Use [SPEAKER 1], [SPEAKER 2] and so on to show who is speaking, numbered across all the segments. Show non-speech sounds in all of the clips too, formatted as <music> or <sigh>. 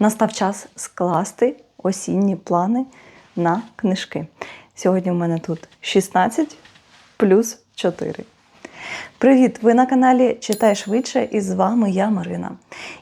[SPEAKER 1] настав час скласти осінні плани на книжки. Сьогодні в мене тут 16 плюс 4. Привіт! Ви на каналі Читай швидше і з вами я Марина.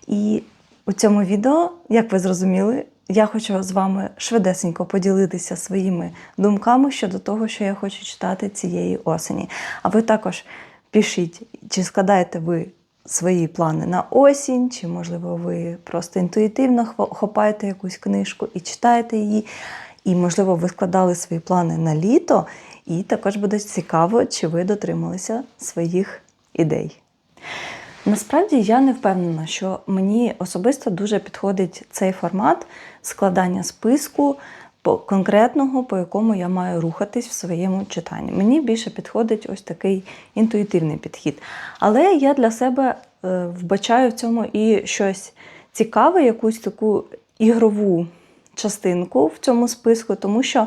[SPEAKER 1] І у цьому відео, як ви зрозуміли, я хочу з вами швидесенько поділитися своїми думками щодо того, що я хочу читати цієї осені. А ви також пишіть, чи складаєте ви свої плани на осінь, чи, можливо, ви просто інтуїтивно хопаєте якусь книжку і читаєте її. І, можливо, ви складали свої плани на літо, і також буде цікаво, чи ви дотрималися своїх ідей. Насправді я не впевнена, що мені особисто дуже підходить цей формат складання списку конкретного, по якому я маю рухатись в своєму читанні. Мені більше підходить ось такий інтуїтивний підхід. Але я для себе е, вбачаю в цьому і щось цікаве, якусь таку ігрову частинку в цьому списку, тому що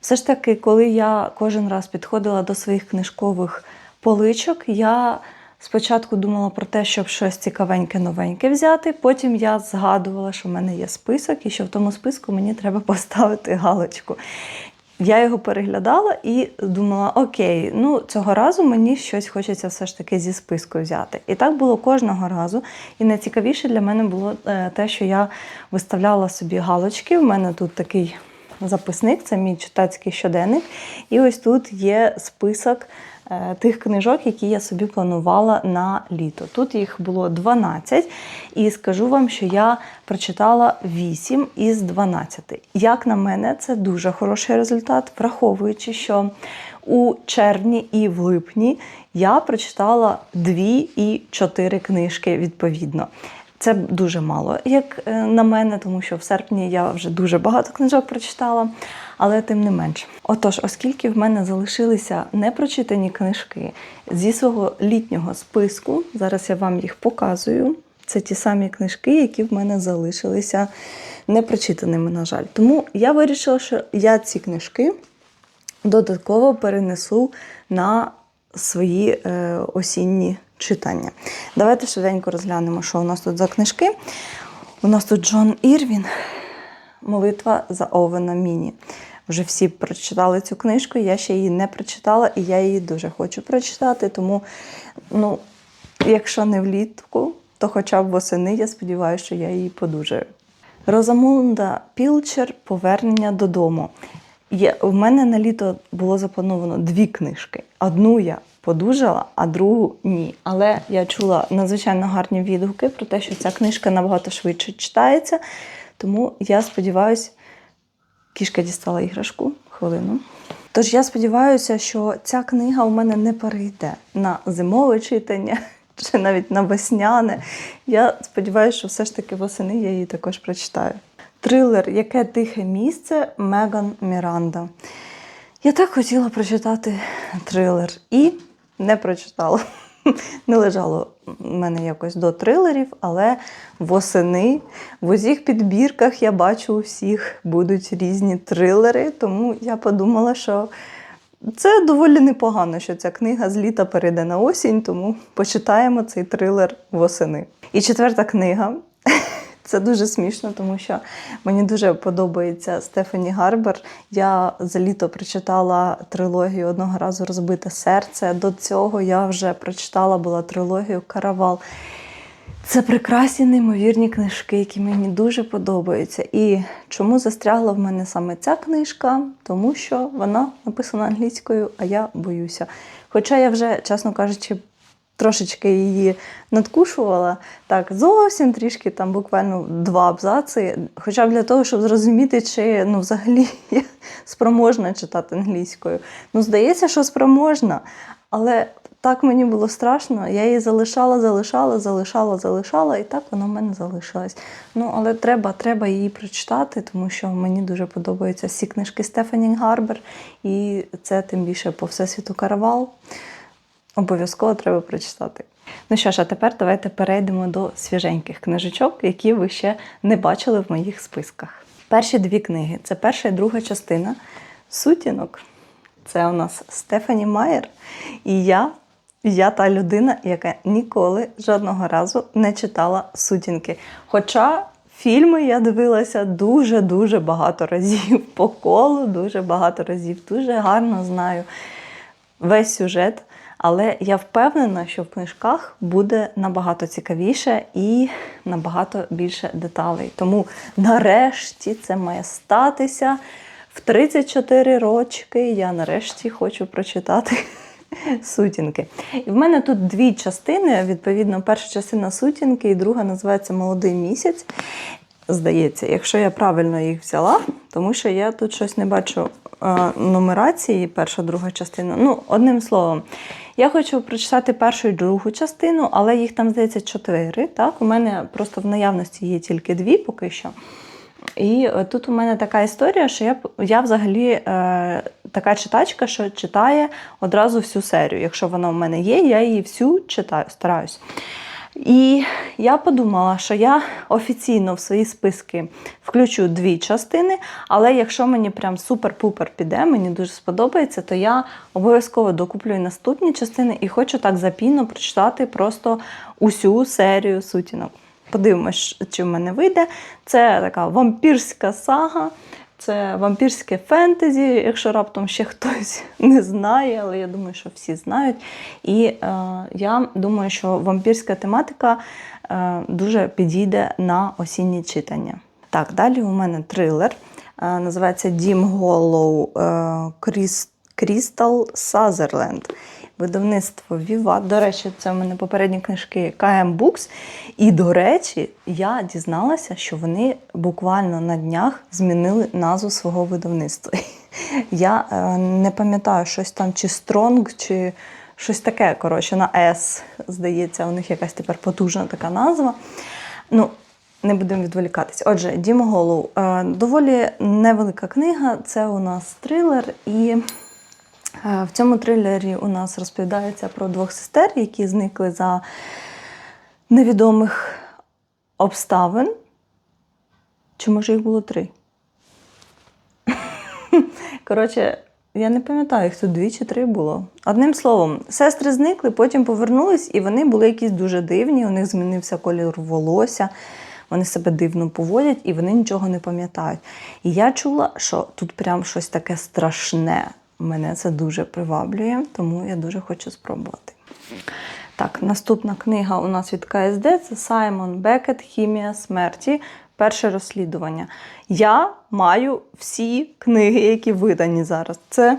[SPEAKER 1] все ж таки, коли я кожен раз підходила до своїх книжкових поличок, я спочатку думала про те, щоб щось цікавеньке, новеньке взяти. Потім я згадувала, що в мене є список, і що в тому списку мені треба поставити галочку. Я його переглядала і думала: окей, ну цього разу мені щось хочеться все ж таки зі списку взяти. І так було кожного разу. І найцікавіше для мене було е, те, що я виставляла собі галочки. У мене тут такий записник, це мій читацький щоденник. І ось тут є список тих книжок, які я собі планувала на літо. Тут їх було 12, і скажу вам, що я прочитала 8 із 12. Як на мене, це дуже хороший результат, враховуючи, що у червні і в липні я прочитала 2 і 4 книжки відповідно. Це дуже мало, як е, на мене, тому що в серпні я вже дуже багато книжок прочитала, але тим не менш. Отож, оскільки в мене залишилися непрочитані книжки зі свого літнього списку, зараз я вам їх показую. Це ті самі книжки, які в мене залишилися непрочитаними, на жаль. Тому я вирішила, що я ці книжки додатково перенесу на свої е, осінні читання. Давайте швиденько розглянемо, що у нас тут за книжки. У нас тут Джон Ірвін, Молитва за Овена Міні. Вже всі прочитали цю книжку, я ще її не прочитала, і я її дуже хочу прочитати. Тому, ну, якщо не влітку, то хоча б восени, я сподіваюся, що я її подужаю. Розамунда Пілчер Повернення додому. В мене на літо було заплановано дві книжки. Одну я подужала, а другу ні. Але я чула надзвичайно гарні відгуки про те, що ця книжка набагато швидше читається. Тому я сподіваюся, кішка дістала іграшку хвилину. Тож я сподіваюся, що ця книга у мене не перейде на зимове читання <laughs> чи навіть на весняне. Я сподіваюся, що все ж таки восени я її також прочитаю. Трилер Яке тихе місце Меган Міранда. Я так хотіла прочитати трилер і не прочитала. <laughs> Не лежало в мене якось до трилерів, але восени в усіх підбірках я бачу у всіх будуть різні трилери, тому я подумала, що це доволі непогано, що ця книга з літа перейде на осінь, тому почитаємо цей трилер восени. І четверта книга. <laughs> Це дуже смішно, тому що мені дуже подобається Стефані Гарбер. Я за літо прочитала трилогію одного разу розбите серце. До цього я вже прочитала була трилогію Каравал. Це прекрасні неймовірні книжки, які мені дуже подобаються. І чому застрягла в мене саме ця книжка? Тому що вона написана англійською, а я боюся. Хоча я вже, чесно кажучи, трошечки її надкушувала, так, зовсім трішки, там буквально два абзаци, хоча б для того, щоб зрозуміти, чи ну, взагалі <laughs> спроможна читати англійською. Ну, здається, що спроможна, але так мені було страшно. Я її залишала, залишала, залишала, залишала, і так вона в мене залишилась. Ну, але треба, треба її прочитати, тому що мені дуже подобаються всі книжки Стефані Гарбер, і це тим більше по Всесвіту Каравал. Обов'язково треба прочитати. Ну що ж, а тепер давайте перейдемо до свіженьких книжечок, які ви ще не бачили в моїх списках. Перші дві книги це перша і друга частина сутінок. Це у нас Стефані Майер. І я, я та людина, яка ніколи жодного разу не читала сутінки. Хоча Фільми я дивилася дуже-дуже багато разів по колу, дуже багато разів. Дуже гарно знаю весь сюжет. Але я впевнена, що в книжках буде набагато цікавіше і набагато більше деталей. Тому нарешті це має статися. В 34 рочки я нарешті хочу прочитати <laughs> сутінки. І в мене тут дві частини. Відповідно, перша частина сутінки і друга називається Молодий місяць. Здається, якщо я правильно їх взяла, тому що я тут щось не бачу е, нумерації, перша, друга частина. Ну, одним словом, я хочу прочитати першу і другу частину, але їх там, здається, чотири. Так? У мене просто в наявності є тільки дві поки що. І е, тут у мене така історія, що я, я взагалі е, така читачка, що читає одразу всю серію. Якщо вона у мене є, я її всю читаю, стараюсь. І я подумала, що я офіційно в свої списки включу дві частини, але якщо мені прям супер-пупер піде, мені дуже сподобається, то я обов'язково докуплю і наступні частини і хочу так запійно прочитати просто усю серію сутінок. Подивимось, чи в мене вийде. Це така вампірська сага. Це вампірське фентезі, якщо раптом ще хтось <laughs> не знає, але я думаю, що всі знають. І е, я думаю, що вампірська тематика е, дуже підійде на осінні читання. Так, далі у мене трилер. Е, називається Дім Голлоу Крістал Сазерленд. Видавництво Віва. До речі, це в мене попередні книжки KM Books. І, до речі, я дізналася, що вони буквально на днях змінили назву свого видавництва. <laughs> Я е, не пам'ятаю, щось там чи Strong, чи щось таке. Коротше, на S, здається, у них якась тепер потужна така назва. Ну, не будемо відволікатись. Отже, Дім Голоу. Е, доволі невелика книга, це у нас трилер і. Е, В цьому трилері у нас розповідається про двох сестер, які зникли за невідомих обставин. Чи може їх було три? <laughs> Коротше, я не пам'ятаю, їх тут дві чи три було. Одним словом, сестри зникли, потім повернулись, і вони були якісь дуже дивні. У них змінився колір волосся, вони себе дивно поводять і вони нічого не пам'ятають. І я чула, що тут прям щось таке страшне. Мене це дуже приваблює, тому я дуже хочу спробувати. Так, наступна книга у нас від КСД це Саймон Бекет Хімія смерті. Перше розслідування. Я маю всі книги, які видані зараз. Це,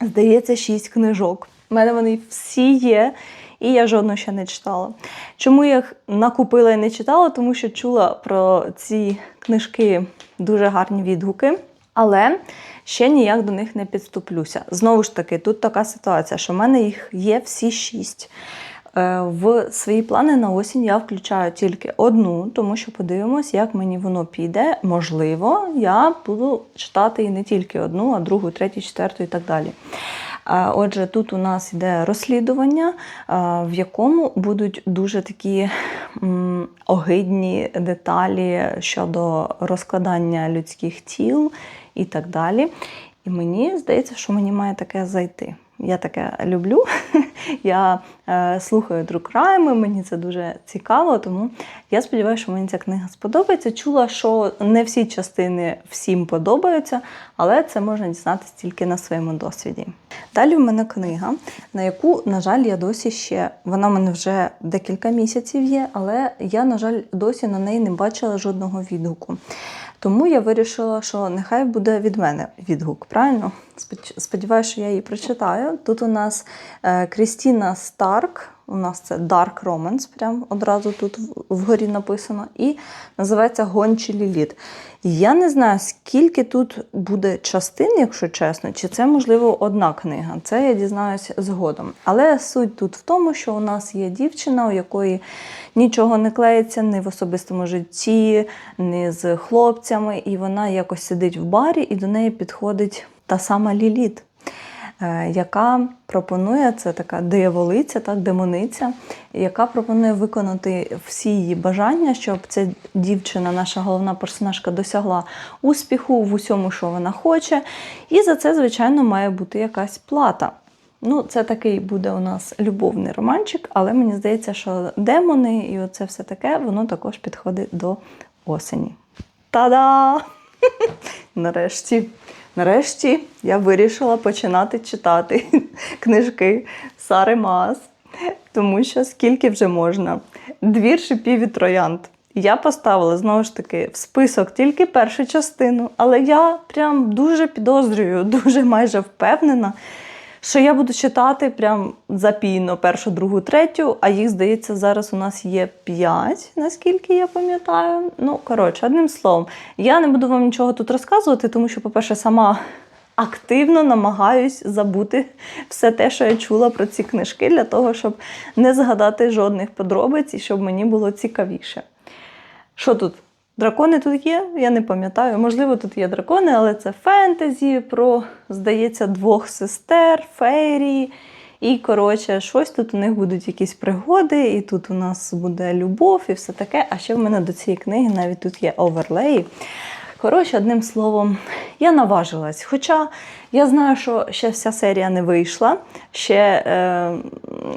[SPEAKER 1] здається, шість книжок. У мене вони всі є, і я жодну ще не читала. Чому я їх накупила і не читала? Тому що чула про ці книжки дуже гарні відгуки. Але ще ніяк до них не підступлюся. Знову ж таки, тут така ситуація, що в мене їх є всі шість. Е, В свої плани на осінь я включаю тільки одну, тому що подивимось, як мені воно піде. Можливо, я буду читати і не тільки одну, а другу, третю, четверту і так далі. Отже, тут у нас йде розслідування, в якому будуть дуже такі огидні деталі щодо розкладання людських тіл і так далі. І мені здається, що мені має таке зайти. Я таке люблю. <laughs> Я е, слухаю друкрайми, мені це дуже цікаво, тому я сподіваюся, що мені ця книга сподобається. Чула, що не всі частини всім подобаються, але це можна дізнатися тільки на своєму досвіді. Далі в мене книга, на яку, на жаль, я досі ще, вона в мене вже декілька місяців є, але я, на жаль, досі на неї не бачила жодного відгуку. Тому я вирішила, що нехай буде від мене відгук, правильно? Сподіваюся, що я її прочитаю. Тут у нас е, Крістіна Старк, у нас це Dark Romance, прям одразу тут вгорі написано, і називається Гончі Ліліт. Я не знаю, скільки тут буде частин, якщо чесно, чи це, можливо, одна книга. Це я дізнаюся згодом. Але суть тут в тому, що у нас є дівчина, у якої нічого не клеїться ні в особистому житті, ні з хлопцями, і вона якось сидить в барі, і до неї підходить та сама Ліліт. е, Яка пропонує, це така дияволиця, так, демониця, яка пропонує виконати всі її бажання, щоб ця дівчина, наша головна персонажка, досягла успіху в усьому, що вона хоче. І за це, звичайно, має бути якась плата. Ну, це такий буде у нас любовний романчик, але мені здається, що демони і оце все таке, воно також підходить до осені. Та-да! <laughs> Нарешті, нарешті я вирішила починати читати <laughs> книжки Сари Маас, тому що скільки вже можна. Двір шипів і троянд. Я поставила знову ж таки в список тільки першу частину, але я прям дуже підозрюю, <laughs> дуже майже впевнена, що я буду читати прям запійно першу, другу, третю, а їх, здається, зараз у нас є п'ять, наскільки я пам'ятаю. Ну, коротше, одним словом, я не буду вам нічого тут розказувати, тому що, по-перше, сама активно намагаюсь забути все те, що я чула про ці книжки, для того, щоб не згадати жодних подробиць і щоб мені було цікавіше. Що тут? Дракони тут є, я не пам'ятаю. Можливо, тут є дракони, але це фентезі про, здається, двох сестер, фейрії. І, коротше, щось тут у них будуть якісь пригоди, і тут у нас буде любов і все таке. А ще в мене до цієї книги навіть тут є оверлеї. Коротше, одним словом, я наважилась. Хоча я знаю, що ще вся серія не вийшла. Ще е,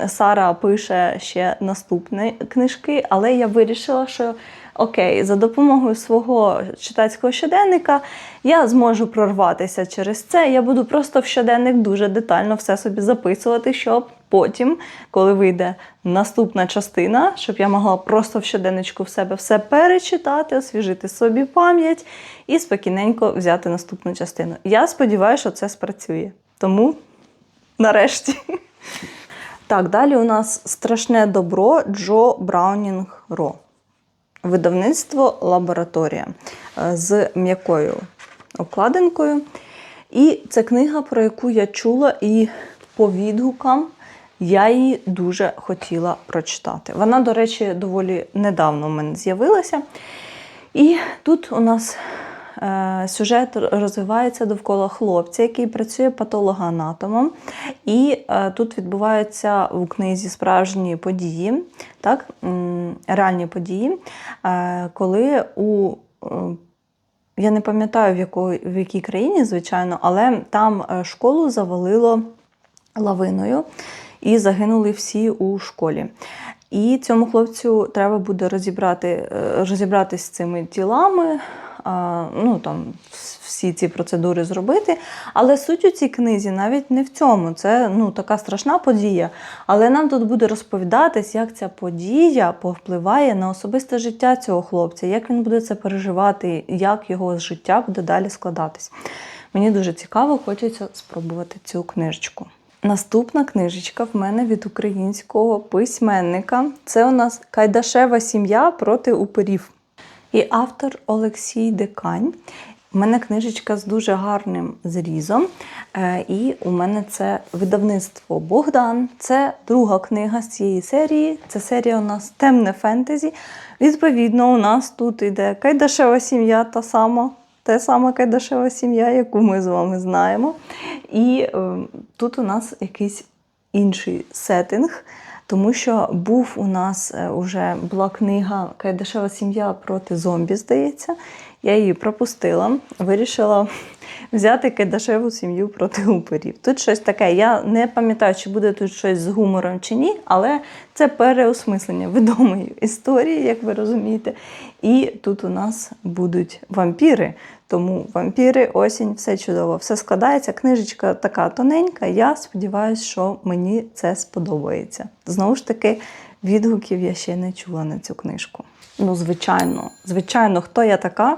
[SPEAKER 1] Сара пише ще наступні книжки, але я вирішила, що окей, за допомогою свого читацького щоденника я зможу прорватися через це. Я буду просто в щоденник дуже детально все собі записувати, щоб потім, коли вийде наступна частина, щоб я могла просто в щоденничку в себе все перечитати, освіжити собі пам'ять і спокійненько взяти наступну частину. Я сподіваюся, що це спрацює. Тому нарешті. <laughs> Так, далі у нас страшне добро Джо Браунінг Ро. Видавництво Лабораторія з м'якою обкладинкою. І це книга, про яку я чула, і по відгукам я її дуже хотіла прочитати. Вона, до речі, доволі недавно в мене з'явилася. І тут у нас е, сюжет розвивається довкола хлопця, який працює патологоанатомом. І е, тут відбуваються у книзі справжні події, так, реальні події, е, коли у е, я не пам'ятаю, в, якої, в якій країні, звичайно, але там е, школу завалило лавиною і загинули всі у школі. І цьому хлопцю треба буде розібрати, розібратись з цими тілами, ну там всі ці процедури зробити. Але суть у цій книзі навіть не в цьому. Це ну, така страшна подія. Але нам тут буде розповідатись, як ця подія повпливає на особисте життя цього хлопця, як він буде це переживати, як його життя буде далі складатись. Мені дуже цікаво, хочеться спробувати цю книжечку. Наступна книжечка в мене від українського письменника. Це у нас Кайдашева сім'я проти упирів. І автор Олексій Декань. У мене книжечка з дуже гарним зрізом. Е, І у мене це видавництво Богдан. Це друга книга з цієї серії. Це серія у нас темне фентезі. Відповідно, у нас тут іде Кайдашева сім'я, та сама. Те саме Кайдашева сім'я, яку ми з вами знаємо. І е, тут у нас якийсь інший сеттинг, тому що був у нас е, уже була книга Кайдашева сім'я проти зомбі, здається. Я її пропустила, вирішила <laughs> взяти Кайдашеву сім'ю проти упорів. Тут щось таке. Я не пам'ятаю, чи буде тут щось з гумором чи ні, але це переосмислення відомої історії, як ви розумієте. І тут у нас будуть вампіри. Тому вампіри, осінь, все чудово, все складається. Книжечка така тоненька. Я сподіваюся, що мені це сподобається. Знову ж таки, відгуків я ще не чула на цю книжку. Ну, звичайно, звичайно, хто я така,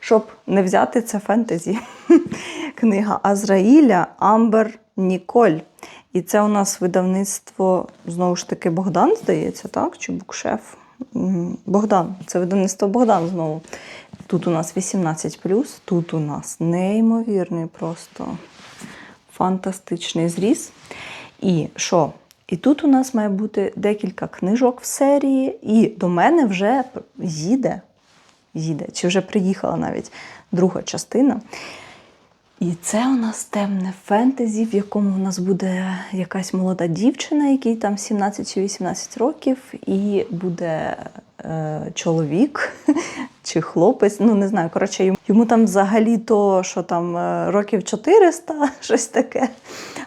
[SPEAKER 1] щоб не взяти це фентезі. <laughs> Книга Азраїля Амбер Ніколь. І це у нас видавництво, знову ж таки, Богдан, здається, так? Чи букшеф? Богдан, це видавництво Богдан знову. Тут у нас 18, тут у нас неймовірний просто фантастичний зріз. І що? І тут у нас має бути декілька книжок в серії, і до мене вже їде, їде, чи вже приїхала навіть друга частина. І це у нас темне фентезі, в якому у нас буде якась молода дівчина, якій там 17 чи 18 років, і буде чоловік <laughs> чи хлопець, ну не знаю. Коротше, йому, йому там взагалі то, що там е, років 400, <laughs> щось таке.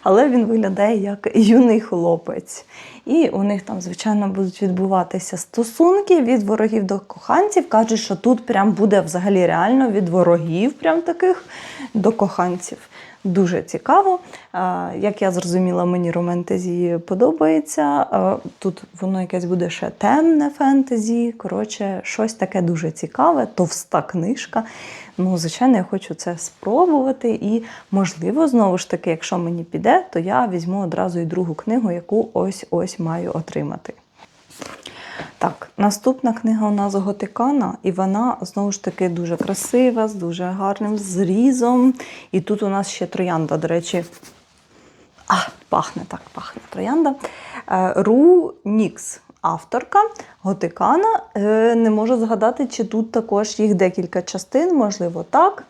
[SPEAKER 1] Але він виглядає як юний хлопець. І у них там, звичайно, будуть відбуватися стосунки від ворогів до коханців. Кажуть, що тут прям буде взагалі реально від ворогів, прям таких до коханців. Дуже цікаво. Як я зрозуміла, мені романтезі подобається. Тут воно якесь буде ще темне фентезі. Коротше, щось таке дуже цікаве, товста книжка. Ну, звичайно, я хочу це спробувати. І, можливо, знову ж таки, якщо мені піде, то я візьму одразу і другу книгу, яку ось-ось маю отримати. Так, наступна книга у нас Готикана, і вона знову ж таки дуже красива, з дуже гарним зрізом. І тут у нас ще троянда, до речі. А, пахне так, пахне троянда. Е, Ру Нікс, авторка Готикана. Е, Не можу згадати, чи тут також їх декілька частин, можливо, так.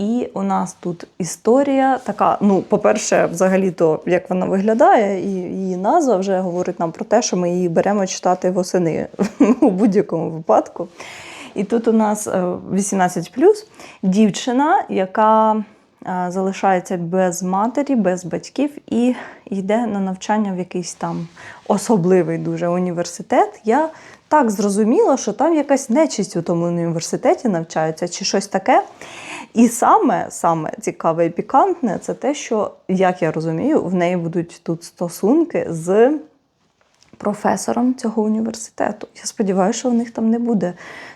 [SPEAKER 1] І у нас тут історія така. Ну, по-перше, взагалі-то, як вона виглядає, і її назва вже говорить нам про те, що ми її беремо читати восени <laughs> у будь-якому випадку. І тут у нас е, 18 дівчина, яка е, залишається без матері, без батьків і йде на навчання в якийсь там особливий дуже університет. Я так зрозуміла, що там якась нечисть у тому університеті навчається, чи щось таке. І саме, саме цікаве і пікантне це те, що, як я розумію, в неї будуть тут стосунки з професором цього університету. Я сподіваюся, що в них там не буде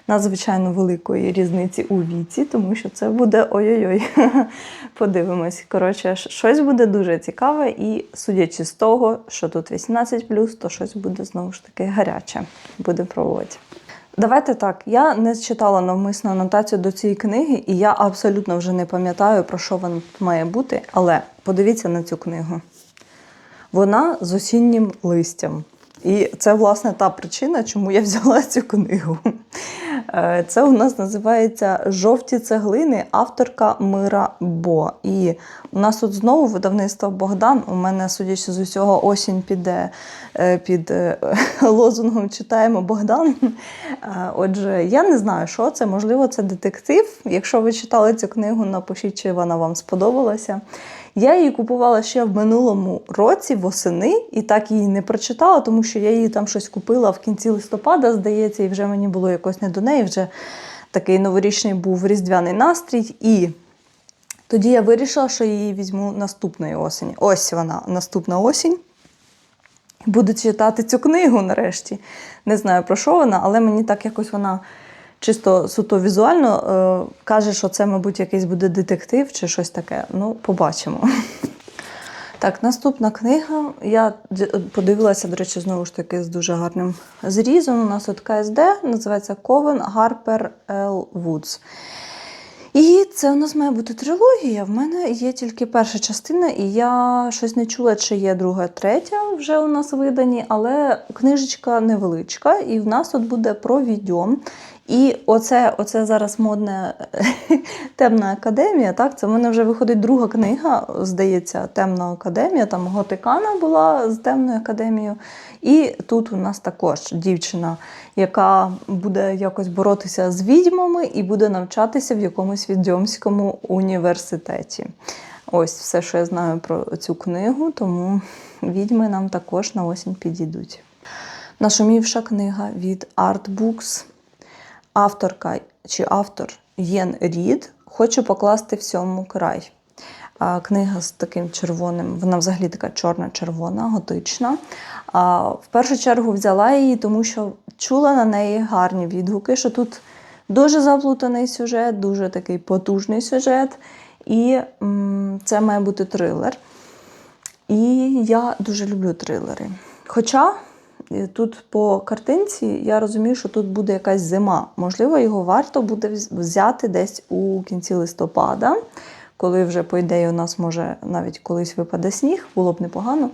[SPEAKER 1] надзвичайно великої різниці у віці, тому що це буде ой-ой-ой. <laughs> Подивимось. Коротше, щось буде дуже цікаве, і судячи з того, що тут 18, то щось буде знову ж таки гаряче. Будемо пробувати. Давайте так. Я не читала навмисно анотацію до цієї книги, і я абсолютно вже не пам'ятаю, про що вона має бути. Але подивіться на цю книгу. Вона з осіннім листям. І це, власне, та причина, чому я взяла цю книгу. Е, Це у нас називається Жовті цеглини, авторка Мира Бо. І у нас тут знову видавництво Богдан. У мене, судячи з усього, осінь піде е, під е, <laughs> лозунгом Читаємо Богдан. Е, Отже, я не знаю, що це. Можливо, це детектив. Якщо ви читали цю книгу, напишіть, чи вона вам сподобалася. Я її купувала ще в минулому році восени, і так її не прочитала, тому що я її там щось купила в кінці листопада, здається, і вже мені було якось не до неї. Вже такий новорічний був різдвяний настрій. І тоді я вирішила, що її візьму наступної осені. Ось вона, наступна осінь. Буду читати цю книгу нарешті. Не знаю про що вона, але мені так якось вона чисто суто візуально е, каже, що це, мабуть, якийсь буде детектив чи щось таке. Ну, побачимо. <laughs> Так, наступна книга. Я подивилася, до речі, знову ж таки, з дуже гарним зрізом. У нас от КСД, називається Ковен Гарпер Л. Вудс. І це у нас має бути трилогія. В мене є тільки перша частина, і я щось не чула, чи є друга, третя вже у нас видані, але книжечка невеличка, і в нас тут буде про відьом. І оце, оце зараз модне <laughs> темна академія. Так, це в мене вже виходить друга книга, здається, Темна академія. Там Готикана була з темною академією. І тут у нас також дівчина, яка буде якось боротися з відьмами і буде навчатися в якомусь відьомському університеті. Ось все, що я знаю про цю книгу, тому відьми нам також на осінь підійдуть. Нашумівша книга від Artbooks. Авторка чи автор Єн Рід Хочу покласти всьому край. Книга з таким червоним, вона взагалі така чорна-червона, готична. В першу чергу взяла її, тому що чула на неї гарні відгуки, що тут дуже заплутаний сюжет, дуже такий потужний сюжет. І це має бути трилер. І я дуже люблю трилери. Хоча тут по картинці я розумію, що тут буде якась зима. Можливо, його варто буде взяти десь у кінці листопада, коли вже, по ідеї, у нас може навіть колись випаде сніг, було б непогано.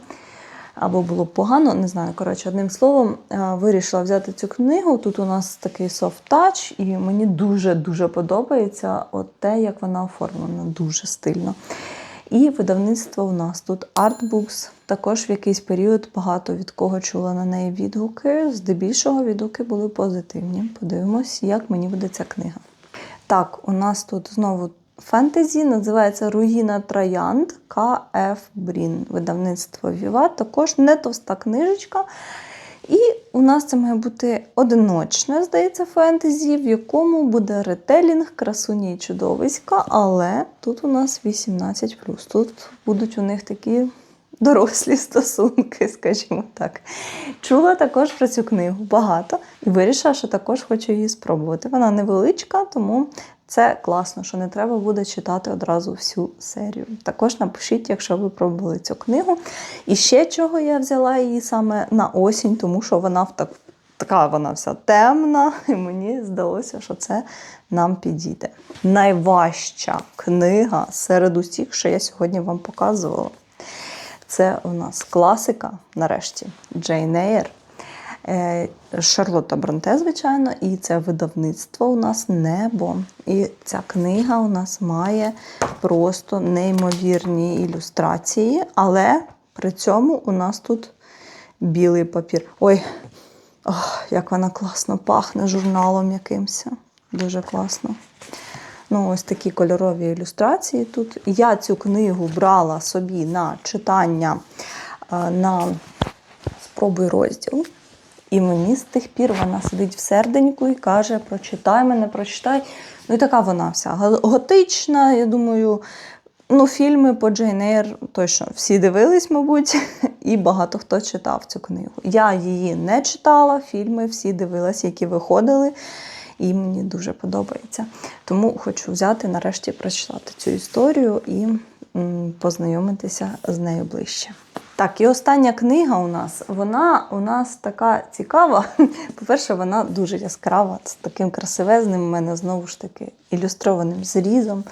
[SPEAKER 1] Або було б погано, не знаю. Коротше, одним словом, е, вирішила взяти цю книгу. Тут у нас такий софт-тач, і мені дуже-дуже подобається от те, як вона оформлена, дуже стильно. І видавництво у нас тут Artbooks. Також в якийсь період багато від кого чула на неї відгуки. Здебільшого відгуки були позитивні. Подивимось, як мені буде ця книга. Так, у нас тут знову фентезі, називається Руїна Троянд К.Ф. Брін. Видавництво Віва. Також не товста книжечка. І у нас це має бути одиночне, здається, фентезі, в якому буде ретелінг, красуні і чудовиська, але тут у нас 18. Тут будуть у них такі дорослі стосунки, <laughs> скажімо так. Чула також про цю книгу багато і вирішила, що також хочу її спробувати. Вона невеличка, тому це класно, що не треба буде читати одразу всю серію. Також напишіть, якщо ви пробували цю книгу. І ще чого я взяла її саме на осінь, тому що вона в так. Така вона вся темна, <laughs> і мені здалося, що це нам підійде. Найважча книга серед усіх, що я сьогодні вам показувала. Це у нас класика, нарешті, Джейн Ейр. Е, Шарлотта Бронте, звичайно, і це видавництво у нас небо. І ця книга у нас має просто неймовірні ілюстрації, але при цьому у нас тут білий папір. Ой, ох, як вона класно пахне журналом якимось. Дуже класно. Ну, ось такі кольорові ілюстрації тут. Я цю книгу брала собі на читання е, на спробуй розділ. І мені з тих пір вона сидить в серденьку і каже: прочитай мене, прочитай. Ну і така вона вся готична. Я думаю, ну, фільми по Джейн Ейр точно всі дивились, мабуть, <laughs> і багато хто читав цю книгу. Я її не читала, фільми всі дивилась, які виходили. І мені дуже подобається. Тому хочу взяти, нарешті, прочитати цю історію і познайомитися з нею ближче. Так, і остання книга у нас, вона у нас така цікава. <laughs> По-перше, вона дуже яскрава, з таким красивезним, у мене знову ж таки ілюстрованим зрізом.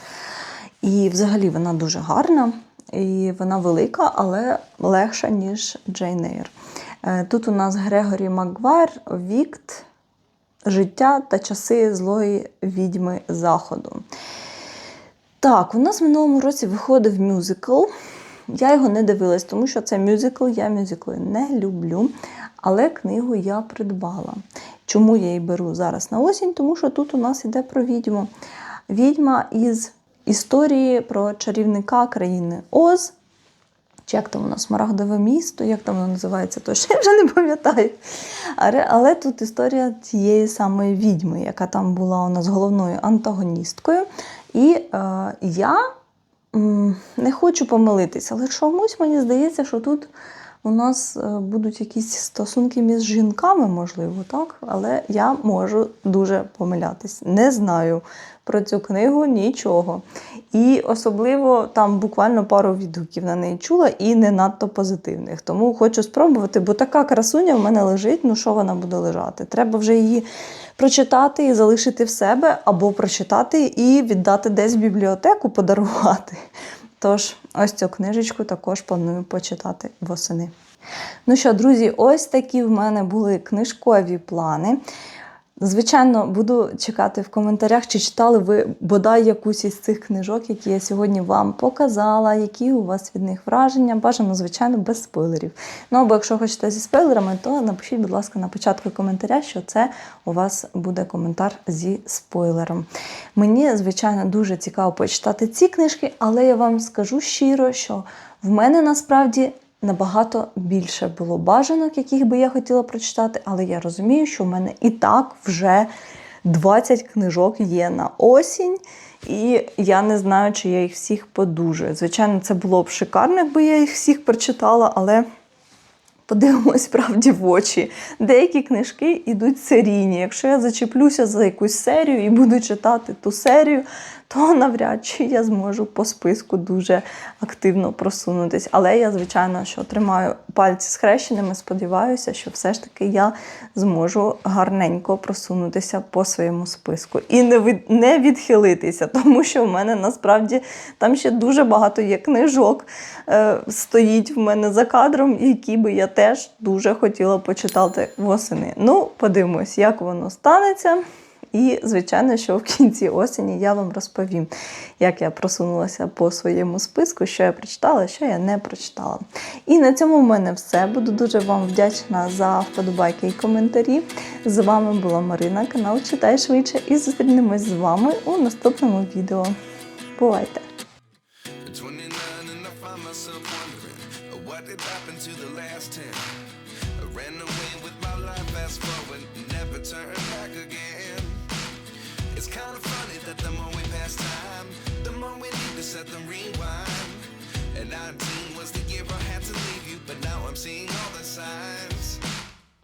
[SPEAKER 1] І взагалі вона дуже гарна, і вона велика, але легша, ніж Джейн Ейр. Е, Тут у нас Грегорі Макгвайр, Вікт, Життя та часи злої відьми Заходу. Так, у нас в минулому році виходив мюзикл. Я його не дивилась, тому що це мюзикл, я мюзикли не люблю. Але книгу я придбала. Чому я її беру зараз на осінь? Тому що тут у нас йде про відьму. Відьма із історії про чарівника країни Оз. Чи як там у нас Смарагдове місто, як там воно називається, то ще я вже не пам'ятаю. Але, тут історія тієї самої відьми, яка там була у нас головною антагоністкою. І е, я м, не хочу помилитися, але чомусь мені здається, що тут у нас е, будуть якісь стосунки між жінками, можливо, так? Але я можу дуже помилятись. Не знаю про цю книгу нічого. І особливо там буквально пару відгуків на неї чула і не надто позитивних. Тому хочу спробувати, бо така красуня в мене лежить. Ну що вона буде лежати? Треба вже її прочитати і залишити в себе, або прочитати і віддати десь в бібліотеку, подарувати. <laughs> Тож, ось цю книжечку також планую почитати восени. Ну що, друзі, ось такі в мене були книжкові плани. Звичайно, буду чекати в коментарях, чи читали ви бодай якусь із цих книжок, які я сьогодні вам показала, які у вас від них враження. Бажано, звичайно, без спойлерів. Ну або якщо хочете зі спойлерами, то напишіть, будь ласка, на початку коментаря, що це у вас буде коментар зі спойлером. Мені, звичайно, дуже цікаво почитати ці книжки, але я вам скажу щиро, що в мене насправді. Набагато більше було бажанок, яких би я хотіла прочитати, але я розумію, що в мене і так вже 20 книжок є на осінь, і я не знаю, чи я їх всіх подужую. Звичайно, це було б шикарно, якби я їх всіх прочитала, але подивимось правді в очі. Деякі книжки йдуть серійні. Якщо я зачеплюся за якусь серію і буду читати ту серію, то навряд чи я зможу по списку дуже активно просунутись. Але я, звичайно, що тримаю пальці схрещеними, сподіваюся, що все ж таки я зможу гарненько просунутися по своєму списку і не від, не відхилитися, <laughs> тому що в мене насправді там ще дуже багато є книжок, е, стоїть в мене за кадром, які би я теж дуже хотіла почитати восени. Ну, подивимось, як воно станеться. І, звичайно, що в кінці осені я вам розповім, як я просунулася по своєму списку, що я прочитала, що я не прочитала. І на цьому в мене все. Буду дуже вам вдячна за вподобайки і коментарі. З вами була Марина, канал Читай швидше, і зустрінемось з вами у наступному відео. Бувайте!
[SPEAKER 2] 29 and I find myself wondering what did to the last 10.